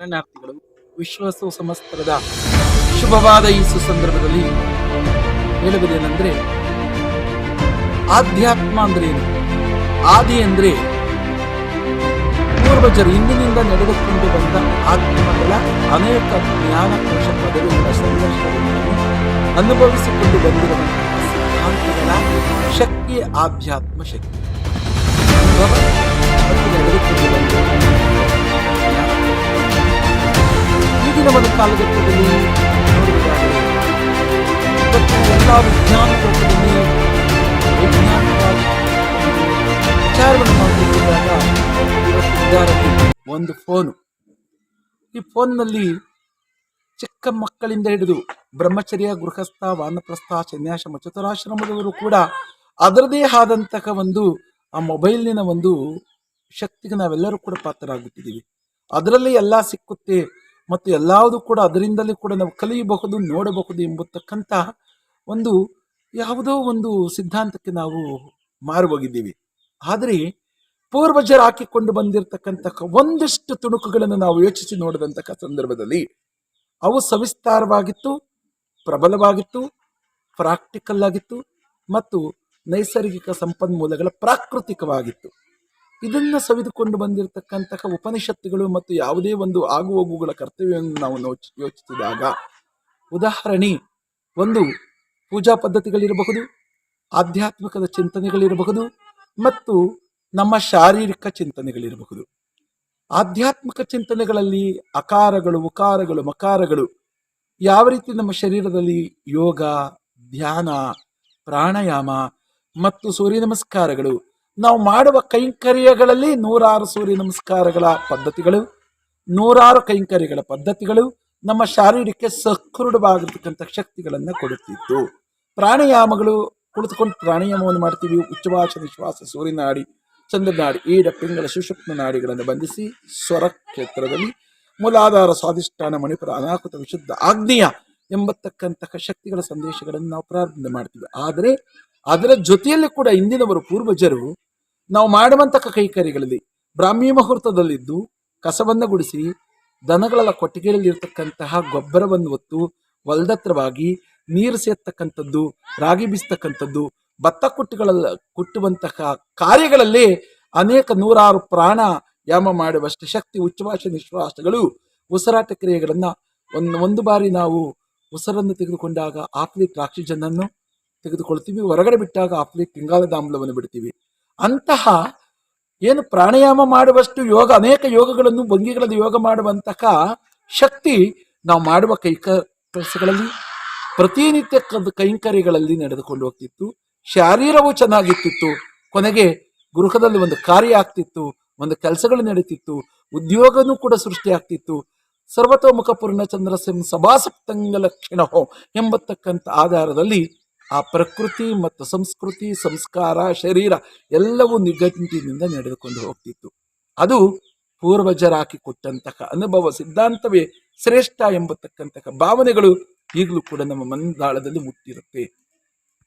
ಶರಣಾರ್ಥಿಗಳು ವಿಶ್ವಾಸ ಸಮಸ್ತರದ ಶುಭವಾದ ಈ ಸುಸಂದರ್ಭದಲ್ಲಿ ಹೇಳುವುದೇನೆಂದ್ರೆ, ಆಧ್ಯಾತ್ಮ ಅಂದ್ರೆ ಏನು? ಆದಿ ಅಂದ್ರೆ ಪೂರ್ವಜರು ಇಂದಿನಿಂದ ನಡೆದುಕೊಂಡು ಬಂದ ಆತ್ಮಗಳ ಅನೇಕ ಜ್ಞಾನ ಕೋಶ ಅನುಭವಿಸಿಕೊಂಡು ಬಂದಿರುವಂತಹ ಸಿದ್ಧಾಂತಗಳ ಶಕ್ತಿ, ಆಧ್ಯಾತ್ಮ ಶಕ್ತಿ. ಕಾಲಘಟ್ಟದಲ್ಲಿ ನೋಡಿದ್ದಾರೆ. ಎಲ್ಲ ವಿಜ್ಞಾನ ಒಂದು ಫೋನು. ಈ ಫೋನ್ನಲ್ಲಿ ಚಿಕ್ಕ ಮಕ್ಕಳಿಂದ ಹಿಡಿದು ಬ್ರಹ್ಮಚರ್ಯ, ಗೃಹಸ್ಥ, ವಾನಪ್ರಸ್ಥ ಸನ್ಯಾಸ ಚತುರಾಶ್ರಮದವರು ಕೂಡ ಅದರದೇ ಆದಂತಹ ಒಂದು ಆ ಮೊಬೈಲಿನ ಒಂದು ಶಕ್ತಿಗೆ ನಾವೆಲ್ಲರೂ ಕೂಡ ಪಾತ್ರರಾಗುತ್ತಿದ್ದೀವಿ. ಅದರಲ್ಲಿ ಎಲ್ಲ ಸಿಕ್ಕುತ್ತೆ ಮತ್ತು ಎಲ್ಲಾವುದು ಕೂಡ ಅದರಿಂದಲೇ ಕೂಡ ನಾವು ಕಲಿಯಬಹುದು, ನೋಡಬಹುದು ಎಂಬತಕ್ಕಂಥ ಒಂದು ಯಾವುದೋ ಒಂದು ಸಿದ್ಧಾಂತಕ್ಕೆ ನಾವು ಮಾರು ಹೋಗಿದ್ದೀವಿ ಆದರೆ ಪೂರ್ವಜರು ಹಾಕಿಕೊಂಡು ಬಂದಿರತಕ್ಕಂತಹ ಒಂದಷ್ಟು ತುಣುಕುಗಳನ್ನು ನಾವು ಯೋಚಿಸಿ ನೋಡಿದಂತಹ ಸಂದರ್ಭದಲ್ಲಿ ಅವು ಸವಿಸ್ತಾರವಾಗಿತ್ತು, ಪ್ರಬಲವಾಗಿತ್ತು ಪ್ರಾಕ್ಟಿಕಲ್ ಆಗಿತ್ತು ಮತ್ತು ನೈಸರ್ಗಿಕ ಸಂಪನ್ಮೂಲಗಳ ಪ್ರಾಕೃತಿಕವಾಗಿತ್ತು. ಇದನ್ನು ಸವಿದುಕೊಂಡು ಬಂದಿರತಕ್ಕಂತಹ ಉಪನಿಷತ್ತುಗಳು ಮತ್ತು ಯಾವುದೇ ಒಂದು ಆಗುಹೋಗುಗಳ ಕರ್ತವ್ಯವನ್ನು ನಾವು ಯೋಚಿಸಿದಾಗ, ಉದಾಹರಣೆ, ಒಂದು ಪೂಜಾ ಪದ್ಧತಿಗಳಿರಬಹುದು, ಆಧ್ಯಾತ್ಮಿಕದ ಚಿಂತನೆಗಳಿರಬಹುದು ಮತ್ತು ನಮ್ಮ ಶಾರೀರಿಕ ಚಿಂತನೆಗಳಿರಬಹುದು. ಆಧ್ಯಾತ್ಮಿಕ ಚಿಂತನೆಗಳಲ್ಲಿ ಅಕಾರಗಳು, ಉಕಾರಗಳು, ಮಕಾರಗಳು ಯಾವ ರೀತಿ ನಮ್ಮ ಶರೀರದಲ್ಲಿ ಯೋಗ, ಧ್ಯಾನ, ಪ್ರಾಣಾಯಾಮ ಮತ್ತು ಸೂರ್ಯ ನಮಸ್ಕಾರಗಳು ನಾವು ಮಾಡುವ ಕೈಂಕರ್ಯಗಳಲ್ಲಿ ನೂರಾರು ಸೂರ್ಯ ನಮಸ್ಕಾರಗಳ ಪದ್ಧತಿಗಳು, ನೂರಾರು ಕೈಂಕರ್ಯಗಳ ಪದ್ಧತಿಗಳು ನಮ್ಮ ಶಾರೀರಕ್ಕೆ ಸಕೃಢವಾಗಿರ್ತಕ್ಕಂಥ ಶಕ್ತಿಗಳನ್ನು ಕೊಡುತ್ತಿತ್ತು ಪ್ರಾಣಾಯಾಮಗಳು, ಕುಳಿತುಕೊಂಡು ಪ್ರಾಣಾಯಾಮವನ್ನು ಮಾಡ್ತೀವಿ. ಉಚ್ಚವಾಸ ನಿಶ್ವಾಸ ಸೂರ್ಯನಾಡಿ ಚಂದ್ರನಾಡಿ ಈಡ ಪಿಂಗಳ ಸುಷುಪ್ನ ನಾಡಿಗಳನ್ನು ಬಂಧಿಸಿ ಸ್ವರ ಕ್ಷೇತ್ರದಲ್ಲಿ ಮೂಲಾಧಾರ ಸ್ವಾಧಿಷ್ಠಾನ, ಮಣಿಪುರ ಅನಾಹುತ, ವಿಶುದ್ಧ ಆಗ್ನೇಯ ಎಂಬತಕ್ಕಂತಹ ಶಕ್ತಿಗಳ ಸಂದೇಶಗಳನ್ನು ನಾವು ಪ್ರಾರಂಭ ಮಾಡ್ತೀವಿ. ಆದರೆ ಅದರ ಜೊತೆಯಲ್ಲಿ ಕೂಡ ಇಂದಿನವರು ಪೂರ್ವಜರು ನಾವು ಮಾಡುವಂತಹ ಕೈಕರಿಗಳಲ್ಲಿ ಬ್ರಾಹ್ಮಿ ಮುಹೂರ್ತದಲ್ಲಿದ್ದು ಕಸವನ್ನು ಗುಡಿಸಿ ದನಗಳ ಕೊಟ್ಟಿಗೆಯಲ್ಲಿ ಇರತಕ್ಕಂತಹ ಗೊಬ್ಬರವನ್ನು ಹೊತ್ತು ಹೊಲದತ್ರವಾಗಿ ನೀರು ಸೇರ್ತಕ್ಕಂಥದ್ದು, ರಾಗಿ ಬೀಸ್ತಕ್ಕಂಥದ್ದು, ಭತ್ತ ಕುಟ್ಟುಗಳ ಕುಟ್ಟುವಂತಹ ಕಾರ್ಯಗಳಲ್ಲಿ ಅನೇಕ ನೂರಾರು ಪ್ರಾಣ ಯಾಮ ಮಾಡುವಷ್ಟು ಶಕ್ತಿ ಉಚ್ಛ್ವಾಸ ನಿಶ್ವಾಸಗಳು ಉಸಿರಾಟ ಕ್ರಿಯೆಗಳನ್ನು ಒಂದು ಒಂದು ಬಾರಿ ನಾವು ಉಸಿರನ್ನು ತೆಗೆದುಕೊಂಡಾಗ ಆಫ್ಲಿಕ್ ಆಕ್ಸಿಜನ್ ಅನ್ನು ತೆಗೆದುಕೊಳ್ತೀವಿ, ಹೊರಗಡೆ ಬಿಟ್ಟಾಗ ಆಫ್ಲಿಕ್ ಇಂಗಾಲದ ಆಮ್ಲವನ್ನು ಬಿಡ್ತೀವಿ. ಅಂತಹ ಏನು ಪ್ರಾಣಾಯಾಮ ಮಾಡುವಷ್ಟು ಯೋಗ, ಅನೇಕ ಯೋಗಗಳನ್ನು, ಭಂಗಿಗಳಲ್ಲಿ ಯೋಗ ಮಾಡುವಂತಹ ಶಕ್ತಿ ನಾವು ಮಾಡುವ ಕೈಕ ಕೆಲಸಗಳಲ್ಲಿ ಪ್ರತಿನಿತ್ಯ ಕೈಂಕರ್ಯಗಳಲ್ಲಿ ನಡೆದುಕೊಂಡು ಹೋಗ್ತಿತ್ತು. ಶಾರೀರವು ಚೆನ್ನಾಗಿತ್ತಿತ್ತು ಕೊನೆಗೆ ಗೃಹದಲ್ಲಿ ಒಂದು ಕಾರ್ಯ ಆಗ್ತಿತ್ತು, ಒಂದು ಕೆಲಸಗಳು ನಡೀತಿತ್ತು, ಉದ್ಯೋಗನೂ ಕೂಡ ಸೃಷ್ಟಿ ಆಗ್ತಿತ್ತು. ಸರ್ವತೋಮುಖ ಪೂರ್ಣಚಂದ್ರ ಸಿಂ ಸಭಾಸಪ್ತಂಗ ಲಕ್ಷಣಹೋ ಎಂಬತಕ್ಕಂಥ ಆಧಾರದಲ್ಲಿ ಆ ಪ್ರಕೃತಿ ಮತ್ತು ಸಂಸ್ಕೃತಿ, ಸಂಸ್ಕಾರ, ಶರೀರ ಎಲ್ಲವೂ ನಿಘಂಟಿನಿಂದ ನಡೆದುಕೊಂಡು ಹೋಗ್ತಿತ್ತು. ಅದು ಪೂರ್ವಜರಾಕಿ ಕೊಟ್ಟಂತಹ ಅನುಭವ, ಸಿದ್ಧಾಂತವೇ ಶ್ರೇಷ್ಠ ಎಂಬತಕ್ಕಂತಹ ಭಾವನೆಗಳು ಈಗಲೂ ಕೂಡ ನಮ್ಮ ಮನದಾಳದಲ್ಲಿ ಮುಟ್ಟಿರುತ್ತೆ.